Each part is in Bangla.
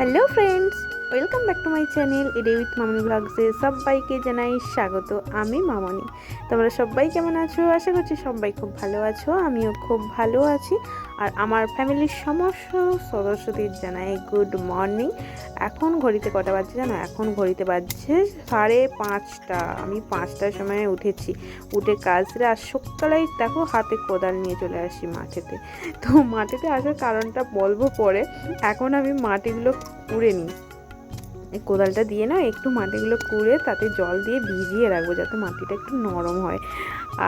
Hello friends Welcome back to my channel এডে with Mamoni ব্লগসে সবাইকে জানাই স্বাগত, আমি মামনি। তোমরা সবাই কেমন আছো? আশা করছি সবাই খুব ভালো আছো, আমিও খুব ভালো আছি। আর আমার ফ্যামিলির সমস্ত সদস্যদের জানাই গুড মর্নিং। এখন ঘড়িতে কটা বাজছে জানো? এখন ঘড়িতে বাজছে সাড়ে পাঁচটা। আমি পাঁচটার সময় উঠেছি। উঠে কাজ কাজরে আর সকালেই দেখো হাতে কোদাল নিয়ে চলে আসি মাঠেতে। তো মাঠেতে আসার কারণটা বলব পরে। এখন আমি মাটিগুলো কুড়ে নিই। কোদালটা দিয়ে না একটু মাটিগুলো কুড়ে তাতে জল দিয়ে ভিজিয়ে রাখব যাতে মাটিটা একটু নরম হয়।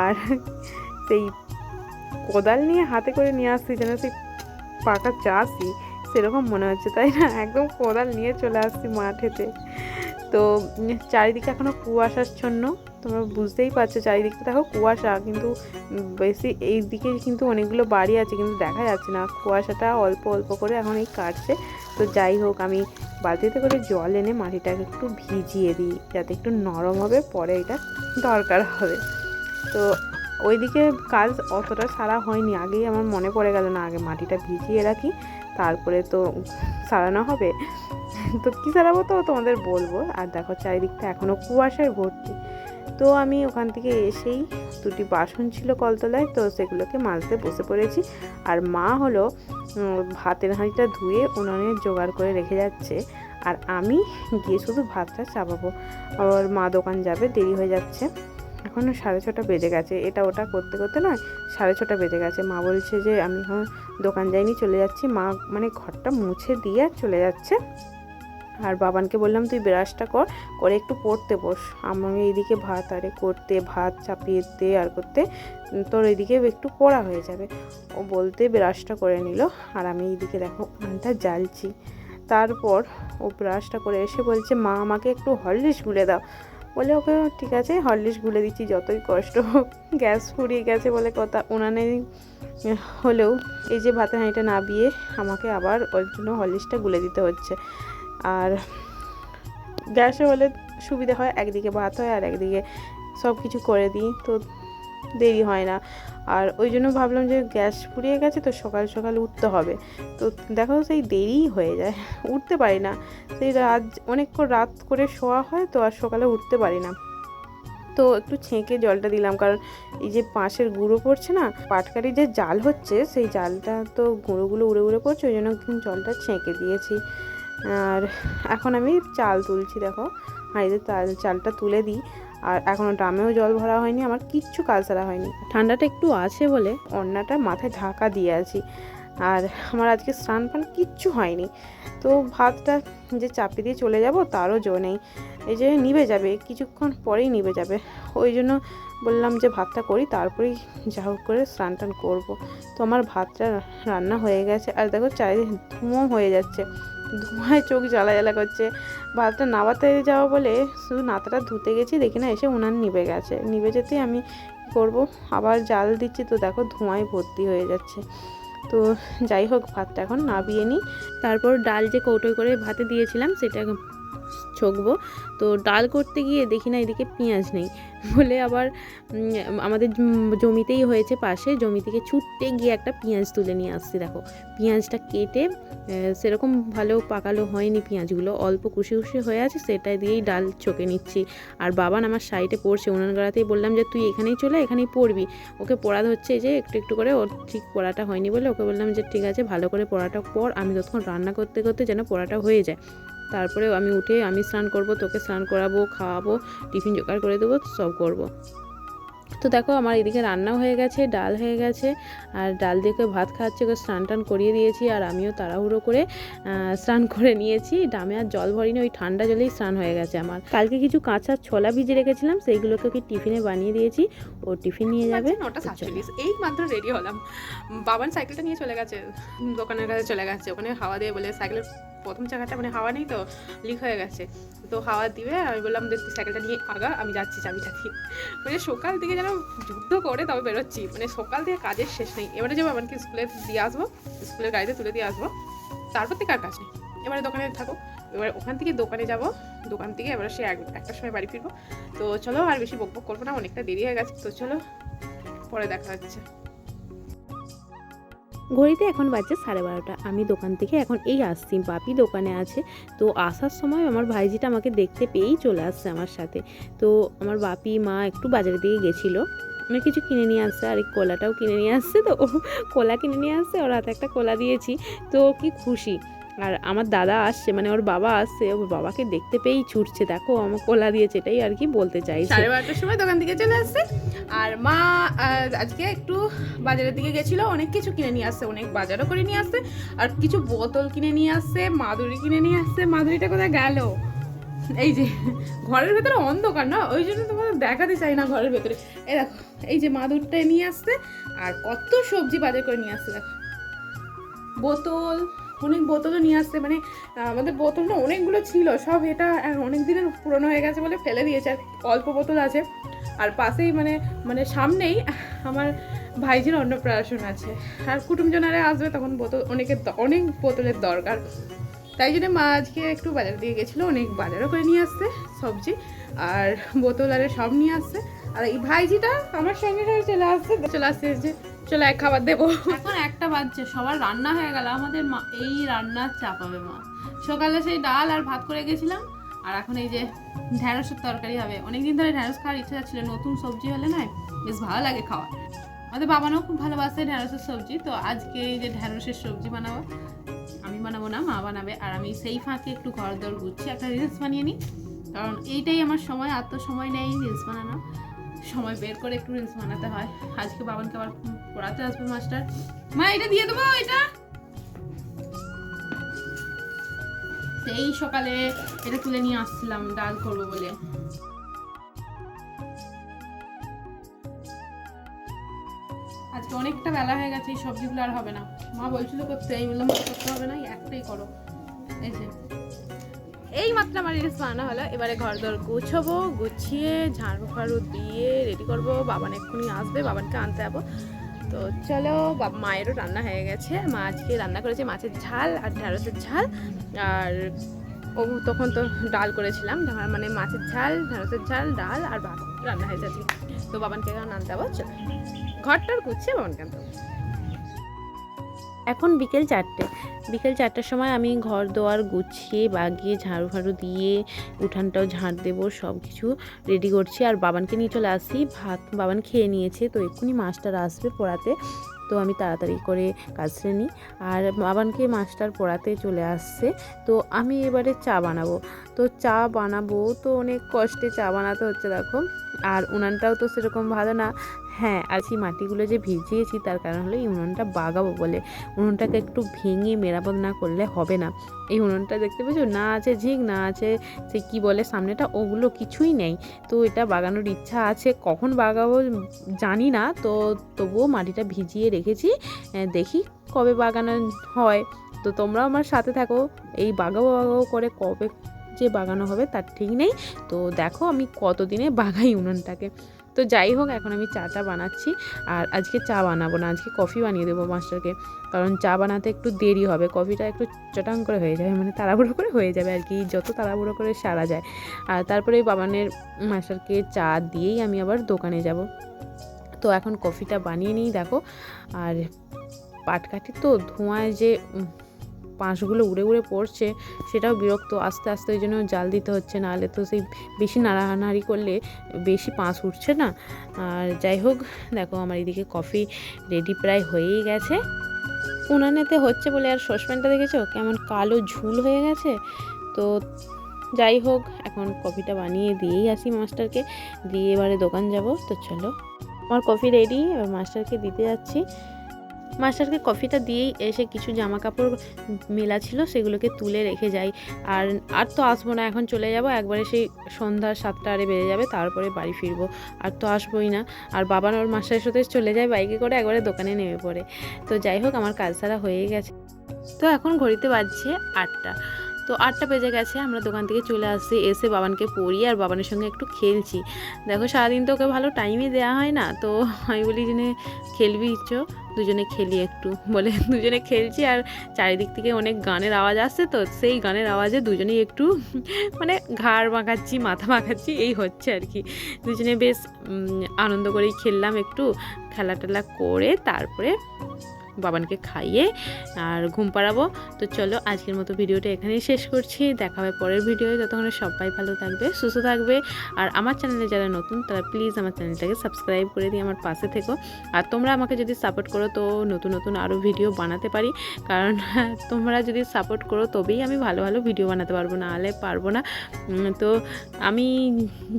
আর সেই কোদাল নিয়ে হাতে করে নিয়ে আসছি যেন সেই পাকা চাষি সেরকম মনে হচ্ছে, তাই না? একদম কোদাল নিয়ে চলে আসছি মাঠেতে। তো চারিদিকে এখনও কুয়াশার কুয়াশাচ্ছন্ন তোমরা বুঝতেই পারছ চারিদিকটা দেখো কুয়াশা, কিন্তু বেশি এই দিকে কিন্তু অনেকগুলো বাড়ি আছে, কিন্তু দেখা যাচ্ছে না। কুয়াশাটা অল্প অল্প করে এখন এই কাটছে। তো যাই হোক, আমি বালতিতে করে জল এনে মাটিটাকে একটু ভিজিয়ে দিই, যাতে একটু নরম হবে, পরে এটা দরকার হবে। তো ওইদিকে কাজ অতটা সারা হয়নি, আগেই আমার মনে পড়ে গেল, না আগে মাটিটা ভিজিয়ে রাখি, তারপরে তো সারানো হবে। তো কী সারাবো তো তোমাদের বলব। আর দেখো চারিদিকটা এখনও কুয়াশায় ভর্তি। তো আমি ওখান থেকে এসেই দুটি বাসন ছিল কলতলায়, তো সেগুলোকে মাজতে বসে পড়েছি। আর মা হলো ভাতের হাঁড়িটা ধুয়ে উনুনে জোগাড় করে রেখে যাচ্ছে। আর আমি গিয়ে শুধু ভাতটা চাপাবো। আবার মা দোকান যাবে, দেরি হয়ে যাচ্ছে। এখনও সাড়ে ছটা বেজে গেছে। এটা ওটা করতে করতে না সাড়ে ছটা বেজে গেছে। মা বলছে যে, আমি এখন দোকান যাইনি, চলে যাচ্ছি। মা মানে ঘরটা মুছে দিয়ে চলে যাচ্ছে। আর বাবানকে বললাম, তুই ব্রাশটা কর, করে একটু পড়তে বস। আমি এইদিকে ভাত, আরে করতে, ভাত চাপিয়ে দে আর করতে, তোর এইদিকে একটু পড়া হয়ে যাবে। ও বলতে ব্রাশটা করে নিল, আর আমি এইদিকে দেখো উনুনটা জ্বালছি। তারপর ও ব্রাশটা করে এসে বলছে, মা, আমাকে একটু হরলিক্স গুলে দাও। বলে, ওকে, ঠিক আছে, হরলিক্স গুলে দিচ্ছি, যতই কষ্ট গ্যাস ফুরিয়ে গেছে বলে কথা। উনানে হলেও এই যে ভাতের হাঁড়িটা নাবিয়ে আমাকে আবার ওর জন্য হরলিক্সটা গুলে দিতে হচ্ছে। আর গ্যাসে হলে সুবিধা হয়, একদিকে ভাত হয় আর একদিকে সব কিছু করে দিই, তো দেরি হয় না। আর ওই জন্য ভাবলাম যে গ্যাস ফুরিয়ে গেছে তো সকাল সকাল উঠতে হবে। তো দেখো সেই দেরিই হয়ে যায়, উঠতে পারি না। সেই রাত, অনেকক্ষণ রাত করে শোয়া হয় তো আর সকালে উঠতে পারি না। তো একটু ছেঁকে জলটা দিলাম, কারণ এই যে পাশের গুঁড়ো পড়ছে না, পাটকারি যে জাল হচ্ছে, সেই জালটা তো গুঁড়োগুলো উড়ে উড়ে পড়ছে, ওই জন্য জলটা ছেঁকে দিয়েছি। আর এখন আমি চাল তুলছি, দেখো। হাঁড়িতে চাল, চালটা তুলে দিই। আর এখনও ড্রামেও জল ভরা হয়নি, আমার কিচ্ছু কাজ সারা হয়নি। ঠান্ডাটা একটু আছে বলে অন্যটা মাথায় ঢাকা দিয়ে আছি। আর আমার আজকে স্নান পান কিচ্ছু হয়নি। তো ভাতটা যে চাপি দিয়ে চলে যাব, তারও জো নেই। এই যে নিভে যাবে, কিছুক্ষণ পরেই নিবে যাবে। ওই জন্য বললাম যে ভাতটা করি, তারপরেই যা হোক করে স্নান টান করব। তো আমার ভাতটা রান্না হয়ে গেছে। আর দেখো চারিদিকে ধুঁয়ো হয়ে যাচ্ছে। ধোঁয়ায় চোখ জ্বালা জ্বালা করছে। ভাতটা নাবাতে যাওয়া বলে শুধু নাতাটা ধুতে গেছি, দেখি না এসে উনান নিবে গেছে। নিবে যেতেই আমি করব? আবার জাল দিচ্ছি তো দেখো ধোঁয়ায় ভর্তি হয়ে যাচ্ছে। তো যাই হোক, ভাতটা এখন নাবিয়ে নিই। তারপর ডাল যে কৌটোয় করে ভাতে দিয়েছিলাম, সেটা ছকবো। তো ডাল করতে গিয়ে দেখি না এদিকে পেঁয়াজ নেই। বলে আবার আমাদের জমিতেই হয়েছে পাশে, জমি থেকে ছুটতে গিয়ে একটা পেঁয়াজ তুলে নিয়ে আসছি, দেখো। পেঁয়াজটা কেটে সেরকম ভালো পাকালো হয়নি পেঁয়াজগুলো। অল্প কুশি কুশি হয়ে আছে, সেটা দিয়েই ডাল চকে নিচ্ছি। আর বাবান আমার সাইডে পড়ছে উনান গাড়াতেই বললাম যে, তুই এখানেই চলে, এখানেই পড়বি। ওকে পড়া হচ্ছে যে, একটু একটু করে, ওর ঠিক পড়াটা হয়নি বলে ওকে বললাম যে, ঠিক আছে, ভালো করে পড়াটা পর আমি ততক্ষণ রান্না করতে করতে যেন পড়াটা হয়ে যায়। তারপরে আমি উঠে আমি স্নান করব, তোকে স্নান করাবো, খাওয়াবো, টিফিন জোগাড় করে দেবো, সব করব। তো দেখো আমার এদিকে রান্না হয়ে গেছে, ডাল হয়ে গেছে, আর ডাল দিয়ে ভাত খাওয়াচ্ছে, ওকে স্নান টান করিয়ে দিয়েছি, আর আমিও তাড়াহুড়ো করে স্নান করে নিয়েছি, ডামে আর জল ভরিনি, ওই ঠান্ডা জলেই স্নান হয়ে গেছে আমার কালকে কিছু কাঁচা ছোলা ভিজে রেখেছিলাম, সেইগুলোকে ওকে টিফিনে বানিয়ে দিয়েছি ও টিফিন নিয়ে যাবে নটা সাতচল্লিশ। এই মাত্র রেডি হলাম। বাবান সাইকেলটা নিয়ে চলে গেছে দোকানের কাছে চলে গেছে। ওখানে হাওয়া দিয়ে বলে সাইকেলের প্রথম চাকাটা মানে হাওয়া নেই তো লিক হয়ে গেছে। তো হাওয়া দিবে আমি বললাম তুই সাইকেলটা নিয়ে আগা আমি যাচ্ছি চাবিটা দিয়ে। মানে সকাল থেকে যেন যুদ্ধ করে তবে বেরোচ্ছি। মানে সকাল থেকে কাজের শেষ নেই। এবারে যাব আমাকে স্কুলে দিয়ে আসব স্কুলের গাড়িতে তুলে দিয়ে আসব। তারপর থেকে আর কাজ নেই। এবারে দোকানে থাকো। এবার ওখান থেকে দোকানে যাব। দোকান থেকে এবারে সে এক- একটার সময় বাড়ি ফিরবো। তো চলো আর বেশি বক বক করব না, অনেকটা দেরি হয়ে গেছে। তো চলো, পরে দেখা হচ্ছে। ঘড়িতে এখন বাজছে সাড়ে বারোটা। আমি দোকান থেকে এখন এই আসছি, বাপি দোকানে আছে। তো আসার সময় আমার ভাইজিটা আমাকে দেখতে পেয়েই চলে আসছে আমার সাথে। তো আমার বাপি, মা একটু বাজারের দিকে গেছিল। কিছু কিনে নিয়ে আসছে, আর এই কলাটাও কিনে নিয়ে আসছে তো। কলা কিনে নিয়ে আসছে, ওর হাতে একটা কলা দিয়েছি। তো কি খুশি। আর আমার দাদা আসছে মানে ওর বাবা আসছে, ওর বাবাকে দেখতে পেয়েই ছুটছে, দেখো আমার কোলা দিয়েছে, এটাই আর কি বলতে চাই সাড়ে বারোটার সময় দোকান থেকে চলে আসছে। আর মা আজকে একটু বাজারের দিকে গেছিল, অনেক কিছু কিনে নিয়ে আসছে, অনেক বাজারও করে নিয়ে আসছে, আর কিছু বোতল কিনে নিয়ে আসছে, মাদুরি কিনে নিয়ে আসছে। মাদুরিটা কোথায় গেল? এই যে, ঘরের ভেতরে অন্ধকার না? ওই জন্য তোমাদের দেখাতে চাই না ঘরের ভেতরে। এই দেখো, এই যে মাদুরটা নিয়ে আসছে, আর কত সবজি বাজার করে নিয়ে আসছে, দেখো। বোতল অনেক বোতলও নিয়ে আসছে মানে আমাদের বোতল না অনেকগুলো ছিল, সব এটা অনেক দিনের পুরনো হয়ে গেছে বলে ফেলে দিয়েছে, আর অল্প বোতল আছে। আর পাশেই মানে মানে সামনেই আমার ভাইজির অন্নপ্রাশন আছে। আর কুটুমজনারা আসবে তখন বোতল, অনেকের অনেক বোতলের দরকার। তাই জন্য মা আজকে একটু বাজার দিয়ে গেছিল, অনেক বাজারও করে নিয়ে আসছে সবজি, আর বোতল আরে সব নিয়ে আসছে। আর এই ভাইজিটা আমার সঙ্গে সঙ্গে চলে আসছে চলে আসছে যে চলে এক খাবার দেবো। এখন একটা বাজছে, সবার রান্না হয়ে গেল, আমাদের মা এই রান্না চাপাবে মা। সকালে সেই ডাল আর ভাত করে গেছিলাম, আর এখন এই যে ঢ্যাঁড়সের তরকারি হবে। অনেকদিন ধরে ঢ্যাঁড়স খাওয়ার ইচ্ছা ছিল, নতুন সবজি হলে না বেশ ভালো লাগে খাওয়া আমাদের বাবা বাবানও খুব ভালোবাসে ঢ্যাঁড়সের সবজি, তো আজকে এই যে ঢ্যাঁড়সের সবজি বানাবো, আমি বানাবো না, মা বানাবে। আর আমি সেই ফাঁকে একটু ঘর দর গুছিয়ে একটা রিলস বানিয়ে নিই। কারণ এইটাই আমার সময়, আর তো সময় নেই রিলস বানানো সময় বের করে একটু রিলস বানাতে হয়। আজকে বাবানকে আবার পড়াতে আসবে মাস্টার মা, এটা দিয়ে দেবো, এটা? সেই সকালে এটা তুলে নিয়ে আসছিলাম, ডাল করব বলে। আজকে অনেকটা বেলা হয়ে গেছে, এই সবজিগুলো আর হবে না। মা বলছিল করতে, আমি বললাম করতে হবে না একটাই করো। এই যে। এই মাত্র আমার রিলস বানানো হলো। এবারে ঘর দর গুছবো, গুছিয়ে, ঝাড়ু ফাড়ু দিয়ে রেডি করব। বাবান এক্ষুনি আসবে, বাবানকে আনতে যাব। তো চলো, বাবা, মায়েরও রান্না হয়ে গেছে। মা আজকে রান্না করেছে মাছের ঝাল আর ঢ্যাঁড়সের ঝাল। আর ও তখন তো ডাল করেছিলাম মানে মাছের ঝাল ঢ্যাঁড়সের ঝাল, ডাল আর ভাত রান্না হয়েছে আজকে তো বাবানকে আনতে যাব, চলো। ঘরটার গুছিয়ে বাবানকে আনতে এখন বিকেল চারটে। বিকেল চারটার সময় আমি ঘর দোয়ার গুছিয়ে, বাগিয়ে, ঝাড়ু ফাড়ু দিয়ে, উঠানটাও ঝাড় দেবো সব কিছু রেডি করছি। আর বাবানকে নিয়ে চলে আসি। ভাত বাবান খেয়ে নিয়েছে, তো এক্ষুনি মাস্টার আসবে পড়াতে। তো আমি তাড়াতাড়ি করে কাজ সেরে নিই। আর বাবানকে মাস্টার পড়াতে চলে আসছে। তো আমি এবারে চা বানাবো। তো চা বানাবো তো অনেক কষ্টে চা বানাতে হচ্ছে, দেখো। আর উনানটাও তো সেরকম ভালো না। হ্যাঁ আর সেই মাটিগুলো যে ভিজিয়েছি তার কারণ হলো এই উনুনটা বাগাবো বলে। উনুনটাকে একটু ভেঙে মেরামত না করলে হবে না। এই উনুনটা দেখতে পেয়েছ? না আছে ঝিক, না আছে সে কি বলে সামনেটা, ওগুলো কিছুই নেই। তো এটা বাগানোর ইচ্ছা আছে। কখন বাগাবো জানি না। তো তবুও মাটিটা ভিজিয়ে রেখেছি। দেখি কবে বাগানো হয়। তো তোমরাও আমার সাথে থাকো। এই বাগাবো বাগাবো করে কবে যে বাগানো হবে তার ঠিক নেই। তো দেখো আমি কতদিনে বাগাই উনুনটাকে। তো যাই হোক, এখন আমি চাটা বানাচ্ছি আর আজকে চা বানাবো না, আজকে কফি বানিয়ে দেবো মাস্টারকে। কারণ চা বানাতে একটু দেরি হবে, কফিটা একটু চটাং করে হয়ে যাবে মানে তাড়াহুড়ো করে হয়ে যাবে আর কি, যত তাড়াহুড়ো করে সারা যায়। আর তারপরে বাবানের মাস্টারকে চা দিয়েই আমি আবার দোকানে যাব। তো এখন কফিটা বানিয়ে নিই, দেখো। আর পাটকাঠি তো ধোঁয়ায় যে পাঁশগুলো উড়ে উড়ে পড়ছে, সেটাও বিরক্ত। আস্তে আস্তে ওই জন্য জাল দিতে হচ্ছে, নাহলে তো সেই বেশি নাড়ানাড়ি করলে বেশি পাঁশ উঠছে না। আর যাই হোক, দেখো আমার এদিকে কফি রেডি প্রায় হয়েই গেছে। উনানেতে হচ্ছে বলে আর সসপ্যানটা দেখেছ? কেমন কালো ঝুল হয়ে গেছে। তো যাই হোক, এখন কফিটা বানিয়ে দিয়েই আসি মাস্টারকে। দিয়ে এবারে দোকান যাব, তো চলো। আমার কফি রেডি এবার মাস্টারকে দিতে যাচ্ছি। মাস্টারকে কফিটা দিয়েই এসে কিছু জামা কাপড় মেলা ছিল, সেগুলোকে তুলে রেখে যাই। আর আর তো আসব না, এখন চলে যাব, একবারে সেই সন্ধ্যা সাতটা আরে বেড়ে যাবে, তারপরে বাড়ি ফিরবো। আর তো আসবোই না। আর বাবা ওর মাস্টারের সাথে চলে যায়, বাইকে করে একবারে দোকানে নেমে পড়ে। তো যাই হোক, আমার কাজ সারা হয়ে গেছে। তো এখন ঘড়িতে বাজছে আটটা। তো আটটা বেজে গেছে, আমরা দোকান থেকে চলে আসছি, এসে বাবানকে পড়ি আর বাবানের সঙ্গে একটু খেলছি। দেখো সারাদিন তো ওকে ভালো টাইমই দেওয়া হয় না, তো আমি বলি জেনে খেলবি ইচ্ছো দুজনে খেলি একটু। বলে দুজনে খেলছি আর চারিদিক থেকে অনেক গানের আওয়াজ আসছে তো, সেই গানের আওয়াজে দুজনেই একটু মানে ঘাড় মাখাচ্ছি, মাথা মাখাচ্ছি, এই হচ্ছে আর কি। দুজনে বেশ আনন্দ করেই খেললাম একটু, খেলা টেলা করে তারপরে বাবানকে খাইয়ে আর ঘুম পাড়াবো। তো চলো আজকের মতো ভিডিওটা এখানেই শেষ করছি। দেখা হবে পরের ভিডিওয়ে। যতক্ষণে সবাই ভালো থাকবে, সুস্থ থাকবে। আর আমার চ্যানেলে যারা নতুন, তারা প্লিজ আমার চ্যানেলটাকে সাবস্ক্রাইব করে দিয়ে আমার পাশে থেকো। আর তোমরা আমাকে যদি সাপোর্ট করো, তো নতুন নতুন আরও ভিডিও বানাতে পারি। কারণ তোমরা যদি সাপোর্ট করো, তবেই আমি ভালো ভালো ভিডিও বানাতে পারব। না হলে পারব না। তো আমি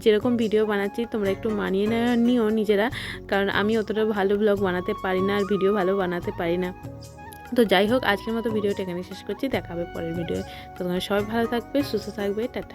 যেরকম ভিডিও বানাচ্ছি, তোমরা একটু মানিয়ে নিও নিজেরা। কারণ আমি অতটা ভালো ব্লগ বানাতে পারি না। আর ভিডিও ভালো বানাতে পারি না। তো যাই হোক, আজকের মতো ভিডিওটা এখানে শেষ করছি। দেখাবে পরের ভিডিও তো সবাই ভালো থাকবে, সুস্থ থাকবে, টাটা।